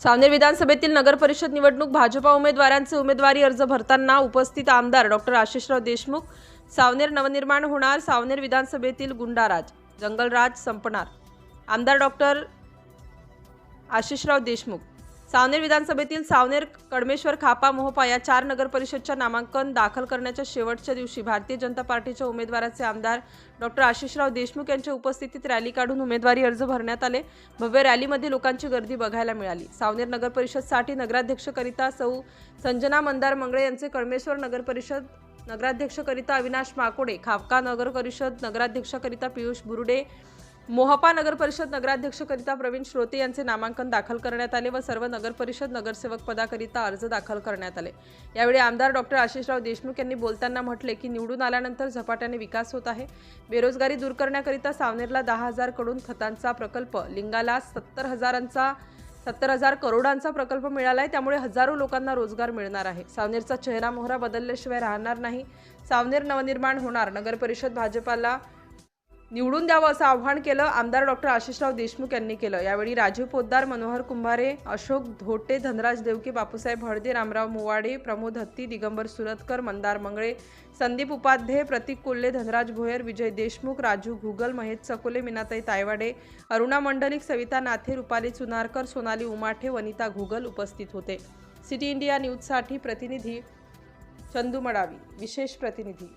सावनेर विधानसभेतील नगर परिषद निवडणूक भाजपा उमेदवारांचे उमेदवारी अर्ज भरताना उपस्थित आमदार डॉक्टर आशिषराव देशमुख सावनेर नवनिर्माण होणार सावनेर विधानसभेतील गुंडाराज जंगलराज संपणार. आमदार डॉक्टर आशिषराव देशमुख सावनेर विधानसभेतील सावनेर कडमेश्वर खापा मोहपा या चार नगरपरिषदच्या नामांकन दाखल करण्याच्या शेवटच्या दिवशी भारतीय जनता पार्टीच्या उमेदवाराचे आमदार डॉक्टर आशिषराव देशमुख यांच्या उपस्थितीत रॅली काढून उमेदवारी अर्ज भरण्यात आले. भव्य रॅलीमध्ये लोकांची गर्दी बघायला मिळाली. सावनेर नगरपरिषदसाठी नगराध्यक्षकरिता सौ. संजना मंदार मंगळे यांचे कडमेश्वर नगरपरिषद नगराध्यक्षकरिता अविनाश माकोडे खापका नगर परिषद नगराध्यक्षकरिता पियुष बुरुडे मोहपा नगर परिषद नगराध्यक्षकरिता प्रवीण श्रोते यांचे नामांकन दाखल करण्यात आले व सर्व नगर परिषद नगरसेवक पदाकरिता अर्ज दाखल करण्यात आले. यावेळी आमदार डॉक्टर आशिषराव देशमुख यांनी बोलताना म्हटले की निवडून आल्यानंतर झपाट्याने विकास होत आहे. बेरोजगारी दूर करण्याकरिता सावनेरला दहा हजारकडून खतांचा प्रकल्प लिंगाला सत्तर हजारांचा सत्तर हजार करोडांचा प्रकल्प मिळाला आहे त्यामुळे हजारो लोकांना रोजगार मिळणार आहे. सावनेरचा चेहरा मोहरा बदलल्याशिवाय राहणार नाही. सावनेर नवनिर्माण होणार नगर परिषद भाजपाला निवडून द्यावं असं आव्हान केलं आमदार डॉक्टर आशिषराव देशमुख यांनी केलं. यावेळी राजीव पोद्दार मनोहर कुंभारे अशोक धोटे धनराज देवके बापूसाहेब हळदे रामराव मुवाडे प्रमोद हत्ती दिगंबर सुरतकर मंदार मंगळे संदीप उपाध्ये प्रतीक कोल्हे धनराज भोयर विजय देशमुख राजू घुगल महेश चकोले मीनाताई तायवाडे अरुणा मंडलिक सविता नाथे रुपाली चुनारकर सोनाली उमाठे वनिता घुगल उपस्थित होते. सिटी इंडिया न्यूजसाठी प्रतिनिधी चंदू मडावी विशेष प्रतिनिधी.